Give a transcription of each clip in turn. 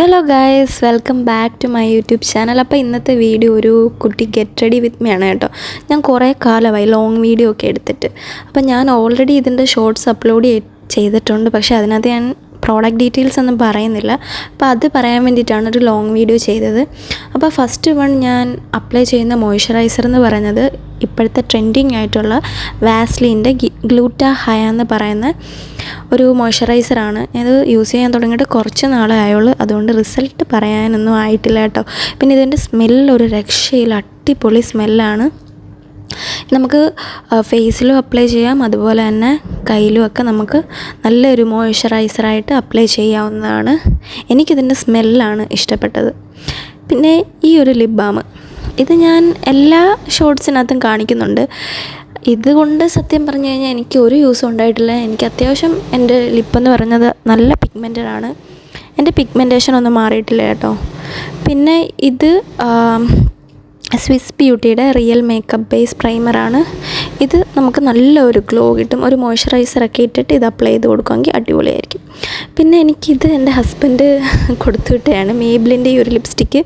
Hello guys welcome back to my YouTube channel അപ്പോൾ ഇന്നത്തെ video ഒരു കുട്ടി ഗെറ്റ് റെഡി വിത്ത് മീ ആണ് കേട്ടോ. ഞാൻ കുറേ കാലമായി ലോങ് വീഡിയോ ഒക്കെ എടുത്തിട്ട്. അപ്പോൾ ഞാൻ ഓൾറെഡി ഇതിന്റെ ഷോർട്സ് അപ്ലോഡ് ചെയ്തിട്ടുണ്ട്. പക്ഷേ അതിനകത്ത് ഞാൻ പ്രോഡക്റ്റ് ഡീറ്റെയിൽസ് ഒന്നും പറയുന്നില്ല. അപ്പോൾ അത് പറയാൻ വേണ്ടിയിട്ടാണ് ഒരു ലോങ് വീഡിയോ ചെയ്തത്. അപ്പോൾ ഫസ്റ്റ് വൺ ഞാൻ അപ്ലൈ ചെയ്യുന്ന മോയ്സ്ചറൈസർ എന്ന് പറയുന്നത് ഇപ്പോഴത്തെ ട്രെൻഡിങ് ആയിട്ടുള്ള വാസ്ലിന്റെ ഗ്ലൂറ്റ ഹയ എന്ന് പറയുന്ന ഒരു മോയ്സ്ചറൈസറാണ് ഇത് യൂസ് ചെയ്യാൻ തുടങ്ങിയിട്ട് കുറച്ച് നാളേ ആയുള്ളൂ. അതുകൊണ്ട് റിസൾട്ട് പറയാനൊന്നും ആയിട്ടില്ല കേട്ടോ. പിന്നെ ഇതിന്റെ സ്മെല്ല് ഒരു രക്ഷയിൽ അടിപൊളി സ്മെല്ലാണ് നമുക്ക് ഫേസിലും അപ്ലൈ ചെയ്യാം. അതുപോലെ തന്നെ കയ്യിലും ഒക്കെ നമുക്ക് നല്ലൊരു മോയ്സ്ചറൈസറായിട്ട് അപ്ലൈ ചെയ്യാവുന്നതാണ്. എനിക്കിതിന്റെ സ്മെല്ലാണ് ഇഷ്ടപ്പെട്ടത്. പിന്നെ ഈ ഒരു ലിപ് ബാം ഇത് ഞാൻ എല്ലാ ഷോർട്സിനകത്തും കാണിക്കുന്നുണ്ട്. ഇതുകൊണ്ട് സത്യം പറഞ്ഞു കഴിഞ്ഞാൽ എനിക്ക് ഒരു യൂസും ഉണ്ടായിട്ടില്ല. എനിക്ക് അത്യാവശ്യം എന്റെ ലിപ്പെന്ന് പറഞ്ഞത് നല്ല പിഗ്മെന്റഡ് ആണ്. എന്റെ പിഗ്മെന്റേഷൻ ഒന്നും മാറിയിട്ടില്ല കേട്ടോ. പിന്നെ ഇത് സ്വിസ് ബ്യൂട്ടിയുടെ റിയൽ മേക്കപ്പ് ബേസ് പ്രൈമറാണ് ഇത് നമുക്ക് നല്ലൊരു ഗ്ലോ കിട്ടും. ഒരു മോയ്സ്ചറൈസറൊക്കെ ഇട്ടിട്ട് ഇത് അപ്ലൈ ചെയ്ത് കൊടുക്കുമെങ്കിൽ അടിപൊളിയായിരിക്കും. പിന്നെ എനിക്കിത് എന്റെ ഹസ്ബൻഡ് കൊടുത്തു മേബിളിന്റെ ഈ ഒരു ലിപ്സ്റ്റിക്ക്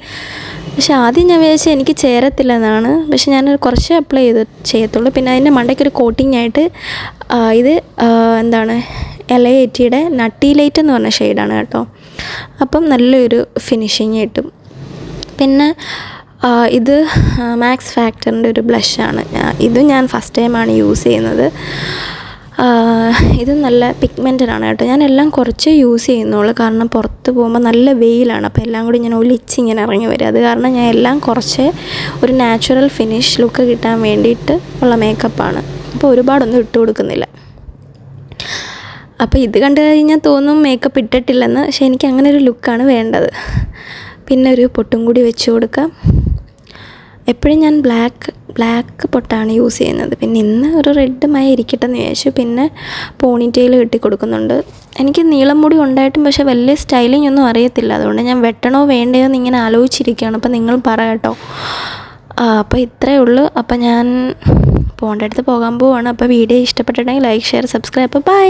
പക്ഷേ ആദ്യം ഞാൻ വിചാരിച്ചത് എനിക്ക് ചേരത്തില്ലെന്നാണ്. പക്ഷെ ഞാൻ കുറച്ച് അപ്ലൈ ചെയ്ത് ചെയ്യത്തുള്ളൂ. പിന്നെ അതിന്റെ മണ്ടയ്ക്കൊരു കോട്ടിംഗ് ആയിട്ട് ഇത് എന്താണ് എല ഐ ടിയുടെ നട്ടി ലൈറ്റ് എന്ന് പറഞ്ഞ ഷെയ്ഡാണ് കേട്ടോ. അപ്പം നല്ലൊരു ഫിനിഷിങ് കിട്ടും. പിന്നെ ഇത് മാക്സ് ഫാക്ടറിന്റെ ഒരു ബ്ലഷാണ് ഇത് ഞാൻ ഫസ്റ്റ് ടൈമാണ് യൂസ് ചെയ്യുന്നത്. ഇത് നല്ല പിഗ്മെന്റഡ് ആണ് കേട്ടോ. ഞാൻ എല്ലാം കുറച്ച് യൂസ് ചെയ്യുന്നുള്ളൂ. കാരണം പുറത്ത് പോകുമ്പോൾ നല്ല വെയിലാണ്. അപ്പോൾ എല്ലാം കൂടി ഇങ്ങനെ ഒലിച്ച് ഇങ്ങനെ ഇറങ്ങി വരും. അത് കാരണം ഞാൻ എല്ലാം കുറച്ച് ഒരു നാച്ചുറൽ ഫിനിഷ് ലുക്ക് കിട്ടാൻ വേണ്ടിയിട്ട് ഉള്ള മേക്കപ്പാണ് അപ്പോൾ ഒരുപാടൊന്നും ഇട്ട് കൊടുക്കുന്നില്ല. അപ്പോൾ ഇത് കണ്ടു കഴിഞ്ഞാൽ തോന്നും മേക്കപ്പ് ഇട്ടിട്ടില്ലെന്ന്. പക്ഷേ എനിക്ക് അങ്ങനെ ഒരു ലുക്കാണ് വേണ്ടത്. പിന്നെ ഒരു പൊട്ടും കൂടി വെച്ച് കൊടുക്കാം. എപ്പോഴും ഞാൻ ബ്ലാക്ക് ബ്ലാക്ക് പൊട്ടാണ് യൂസ് ചെയ്യുന്നത്. പിന്നെ ഇന്ന് ഒരു റെഡ് മയ ഇരിക്കട്ടെ എന്ന് വിചാരിച്ചു. പിന്നെ പോണി ടെയിൽ കെട്ടി കൊടുക്കുന്നുണ്ട്. എനിക്ക് നീളം മുടി ഉണ്ടായിട്ടും പക്ഷേ വലിയ സ്റ്റൈലിംഗ് ഒന്നും അറിയത്തില്ല. അതുകൊണ്ട് ഞാൻ വെട്ടണോ വേണ്ടയോ എന്ന് ഇങ്ങനെ ആലോചിച്ചിരിക്കുകയാണ്. അപ്പോൾ നിങ്ങൾ പറ കേട്ടോ. അപ്പോൾ ഇത്രയേ ഉള്ളൂ. അപ്പോൾ ഞാൻ പോകേണ്ട അടുത്ത് പോകാൻ പോവാണ്. അപ്പോൾ വീഡിയോ ഇഷ്ടപ്പെട്ടിട്ടുണ്ടെങ്കിൽ ലൈക്ക് ഷെയർ സബ്സ്ക്രൈബ് അപ്പോൾ ബൈ